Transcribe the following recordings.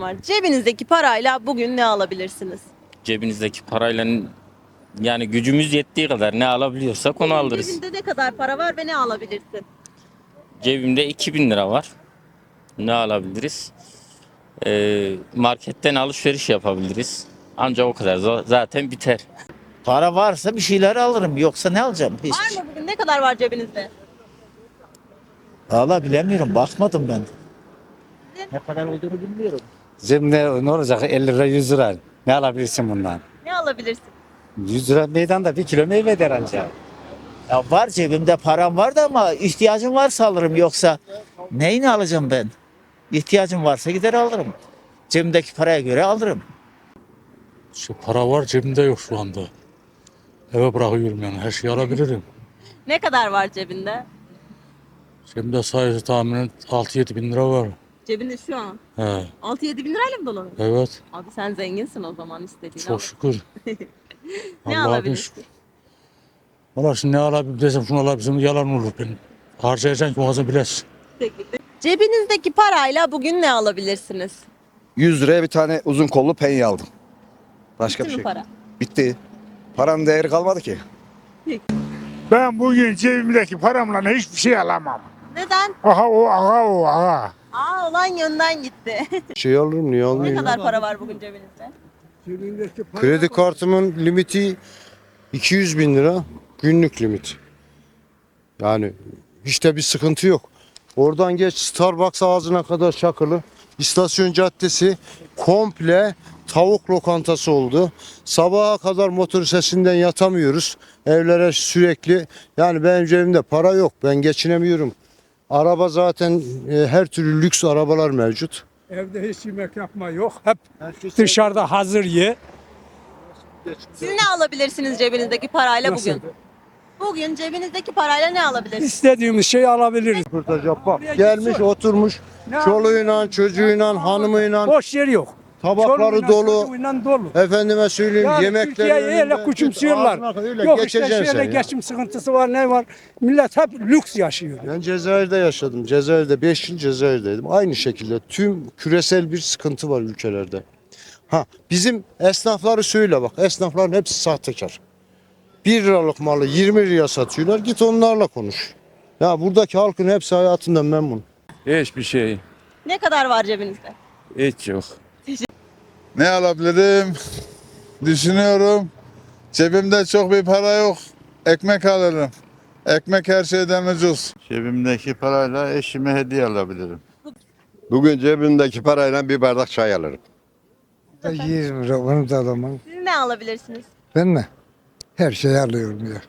var. Cebinizdeki parayla bugün ne alabilirsiniz? Cebinizdeki parayla yani gücümüz yettiği kadar ne alabiliyorsak onu alırız. Cebinde ne kadar para var ve ne alabilirsin? Cebimde 2000 lira var. Ne alabiliriz? Ee, marketten alışveriş yapabiliriz. Ancak o kadar Z- zaten biter. Para varsa bir şeyler alırım. Yoksa ne alacağım? Hiç. Var mı bugün ne kadar var cebinizde? Valla bilemiyorum. Bakmadım ben. Ne kadar olduğunu bilmiyorum. Cebimde ne olacak 50 lira 100 lira. Ne alabilirsin bundan? Ne alabilirsin? 100 lira meydanda bir kilo meyve eder anca. Ya var cebimde param var da ama ihtiyacım varsa alırım. Yoksa neyini alacağım ben? İhtiyacım varsa gider alırım. Cebimdeki paraya göre alırım. Şu para var cebimde yok şu anda. Eve bırakıyorum yani her şeyi alabilirim. Ne kadar var cebinde? Cebimde sayısı tahminen 6-7 bin lira var. Cebinde şu an. He, 6-7 bin lirayla mı dolanıyor? evet Abi sen zenginsin o zaman istediğini çok şükür. Ne Allah'a bin alabilirsin? şükür. Valla şimdi ne alabilirim desem şunu alabilirim yalan olur benim. Harcayacaksın ağzını bilesin. Cebinizdeki parayla bugün ne alabilirsiniz? 100 liraya bir tane uzun kollu penye aldım. Başka Bitti bir mi şey. para? Bitti. Paranın değeri kalmadı ki. Ben bugün cebimdeki paramla hiçbir şey alamam. Neden? Aha o aha o aha. Olan yönden gitti. Şey alırım niye ne kadar para var bugün cebinizde? Kredi kartımın limiti 200 bin lira günlük limit. Yani hiç de bir sıkıntı yok. Oradan geç Starbucks ağzına kadar Çakılı. İstasyon caddesi komple tavuk lokantası oldu. Sabaha kadar motor sesinden yatamıyoruz. Evlere sürekli yani benim cebimde para yok. Ben geçinemiyorum. Araba zaten e, her türlü lüks arabalar mevcut. Evde hiç yemek yapma yok. Hep dışarıda hazır ye. Siz ne alabilirsiniz cebinizdeki parayla Nasıl? bugün? Bugün cebinizdeki parayla ne alabilirsiniz? İstediğimiz şeyi alabiliriz. Röportaj yap bak. Gelmiş oturmuş çoluğuyla çocuğuyla hanımıyla Boş yer yok. Tabakları dolu. çocuğuyla dolu. Efendime söyleyeyim Yani yemekleri Türkiye'yi öyle önünde. küçümsüyorlar. Ağzına- Öyle Yok işte geçeceksin şöyle sen ya. geçim sıkıntısı var ne var. Millet hep lüks yaşıyor. Ben Cezayir'de yaşadım. Cezayir'de 5 yıl Cezayir'deydim. Aynı şekilde tüm küresel bir sıkıntı var ülkelerde. Ha bizim esnafları söyle bak. Esnafların hepsi sahtekar. 1 liralık malı 20 liraya satıyorlar. Git onlarla konuş. Ya buradaki halkın hepsi hayatından memnun. Hiçbir şey. Ne kadar var cebinizde? Hiç yok. Ne alabilirim? Düşünüyorum. Cebimde çok bir para yok. Ekmek alırım. Ekmek her şeyden ucuz. Cebimdeki parayla eşime hediye alabilirim. Bugün cebimdeki parayla bir bardak çay alırım. 20 lira onu da alamam. Siz ne alabilirsiniz? Ben mi? Her şeyi alıyorum ya.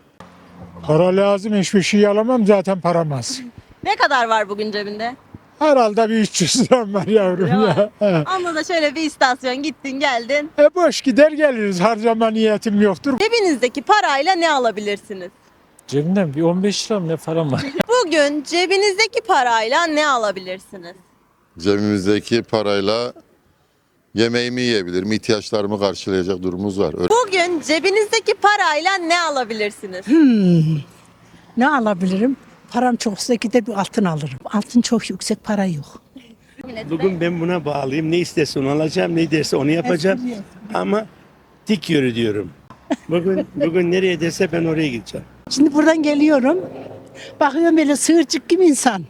Para lazım hiçbir şey alamam zaten param az. Ne kadar var bugün cebinde? Herhalde bir 300 liram var yavrum ya. He. Onunla da şöyle bir istasyon gittin geldin. E boş gider geliriz harcama niyetim yoktur. Cebinizdeki parayla ne alabilirsiniz? Cebimden bir 15 lira mı ne param var? Bugün cebinizdeki parayla ne alabilirsiniz? Cebimizdeki parayla yemeğimi yiyebilirim. ihtiyaçlarımı karşılayacak durumumuz var. Bugün cebinizdeki parayla ne alabilirsiniz? Ne alabilirim? Param çoksa gider bir altın alırım. Altın çok yüksek para yok. Bugün ben buna bağlıyım. Ne isterse onu alacağım, ne derse onu yapacağım. Ama dik yürü diyorum. Bugün bugün nereye derse ben oraya gideceğim. Şimdi buradan geliyorum. Bakıyorum böyle sığırcık gibi insan.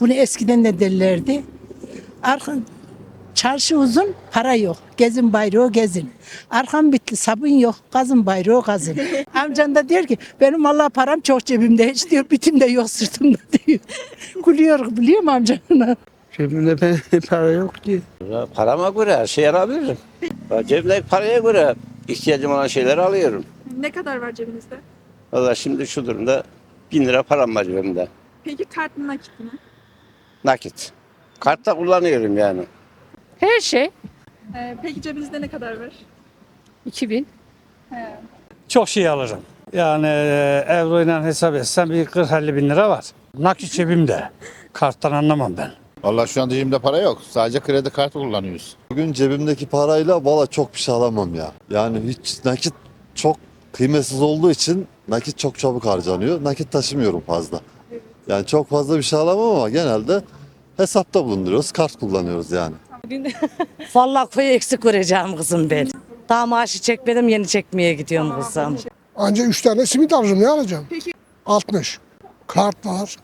Bunu eskiden de derlerdi. Arka, çarşı uzun, para yok. Gezin bayrağı gezin. Arkam bitti, sabun yok. Kazın bayrağı kazın. Amcan da diyor ki benim Allah param çok cebimde. Hiç diyor bitim de yok sırtımda diyor. Gülüyor biliyor musun amcana? Cebimde ben para yok ki. Parama göre her şeyi alabilirim. Cebimdeki paraya göre ihtiyacım olan şeyleri alıyorum. Ne kadar var cebinizde? Valla şimdi şu durumda 1000 lira param var cebimde. Peki kart mı nakit mi? Nakit. Kartta kullanıyorum yani. Her şey. Ee, peki cebinizde ne kadar var? 2000. Çok şey alırım. Yani e, euro ile hesap etsem bir 40-50 bin lira var. Nakit cebimde. Karttan anlamam ben. Vallahi şu anda cebimde para yok. Sadece kredi kartı kullanıyoruz. Bugün cebimdeki parayla valla çok bir şey alamam ya. Yani hiç nakit çok kıymetsiz olduğu için nakit çok çabuk harcanıyor. Nakit taşımıyorum fazla. Yani çok fazla bir şey alamam ama genelde hesapta bulunduruyoruz. Kart kullanıyoruz yani. Vallahi koyu eksik göreceğim kızım ben. Daha maaşı çekmedim yeni çekmeye gidiyorum kızım. Anca 3 tane simit alacağım ne alacağım? Peki 60. Kart var.